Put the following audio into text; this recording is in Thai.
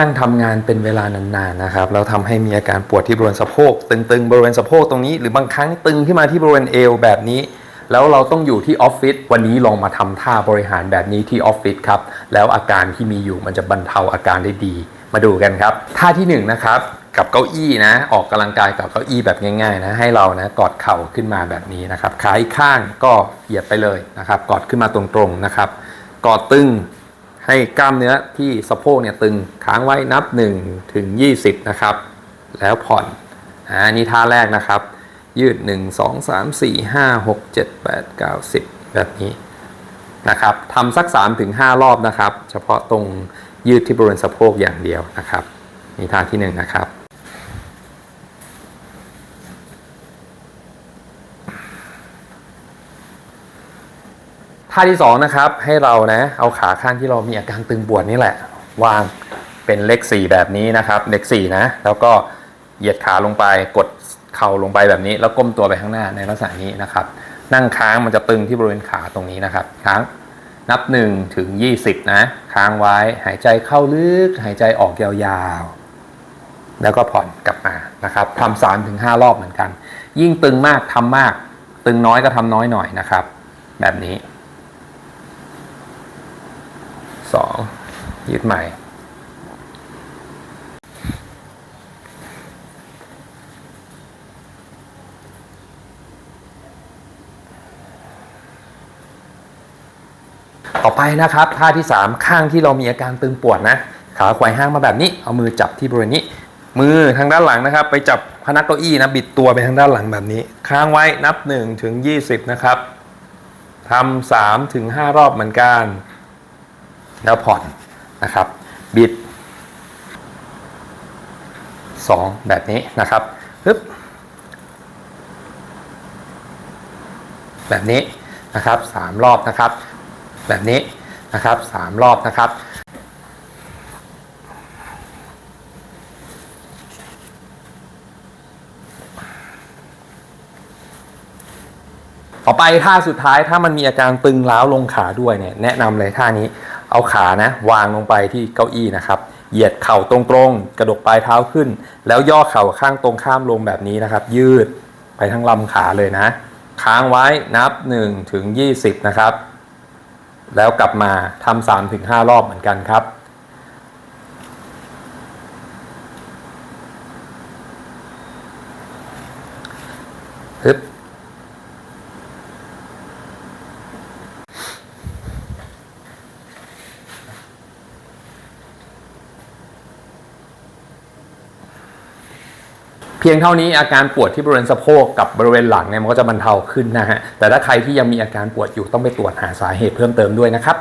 นั่งทำงานเป็นเวลานานๆนะครับแล้วทำให้มีอาการปวดที่บริเวณสะโพกตึงๆบริเวณสะโพกตรงนี้ หรือบางครั้งตึงขึ้นมาที่บริเวณเอวแบบนี้ แล้วเราต้องอยู่ที่ออฟฟิศวันนี้ลองมาทำท่าบริหารแบบนี้ที่ออฟฟิศครับแล้วอาการที่มีอยู่มันจะบรรเทาอาการได้ดี มาดูกันครับ ท่าที่หนึ่งนะครับกับเก้าอี้นะ ออกกำลังกายกับเก้าอี้แบบง่ายๆนะให้เรานะกอดเข่าขึ้นมาแบบนี้นะครับขาอีกข้างก็เหยียดไปเลยนะครับกอดขึ้นมาตรงๆนะครับกอดตึง ให้กล้ามเนื้อที่สะโพกเนี่ยตึงค้างไว้นับ 1 ถึง 20 นะครับ แล้วผ่อนอ่านี่ท่าแรกนะครับ ยืด 1 2 3 4 5 6 7 8 9 10 แบบนี้นะครับทำสัก 3 ถึง 5 รอบนะครับ เฉพาะตรงยืดที่บริเวณสะโพกอย่างเดียวนะครับ นี่ท่าที่ 1 นะครับ ท่าที่สองนะครับให้เรานะเอาขาข้างที่เรามีอาการตึงปวดนี่แหละ วางเป็นเลข4แบบนี้นะครับเลข4นะแล้วก็เหยียดขาลงไปกดเข่าลงไปแบบนี้ แล้วก้มตัวไปข้างหน้าในลักษณะนี้นะครับ นั่งค้างมันจะตึงที่บริเวณขาตรงนี้นะครับค้างนับ1ถึง20 นะ ค้างไว้หายใจเข้าลึก หายใจออกยาวๆ แล้วก็ผ่อนกลับมานะครับทำสามถึงห้ารอบเหมือนกัน ยิ่งตึงมากทำมาก ตึงน้อยก็ทำน้อยหน่อยนะครับ แบบนี้ สองยืดใหม่ ต่อไปนะครับท่าที่ 3 ข้างที่เรามีอาการตึงปวดนะขาไขว่ห้างมาแบบนี้ เอามือจับที่บริเวณนี้ มือทางด้านหลังนะครับ ไปจับพนักเก้าอี้นะบิดตัวไปทางด้านหลังแบบนี้ ค้างไว้นับ1ถึง20 นะครับทำสามถึงห้ารอบเหมือนกัน แล้วผ่อนนะครับบิด 2 แบบนี้นะครับปึ๊บแบบนี้นะครับสามรอบนะครับ แบบนี้นะครับสามรอบนะครับต่อไปท่าสุดท้ายถ้ามันมีอาการตึงล้าวลงขาด้วยเนี่ยแนะนำเลยท่านี้ เอาขานะวางลงไปที่เก้าอี้นะครับ เหยียดเข่าตรงๆ กระดกปลายเท้าขึ้น แล้วย่อเข่าข้างตรงข้ามลงแบบนี้นะครับ ยืดไปทั้งลำขาเลยนะ ค้างไว้นับ1ถึง20 นะครับ แล้วกลับมาทำสามถึงห้ารอบเหมือนกันครับ พียงเท่านี้อาการปวดที่บริเวณสะโพกกับบริเวณหลังเนี่ยมันก็จะบรรเทาขึ้นนะฮะแต่ถ้าใครที่ยังมีอาการปวดอยู่ต้องไปตรวจหาสาเหตุเพิ่มเติมด้วยนะครับ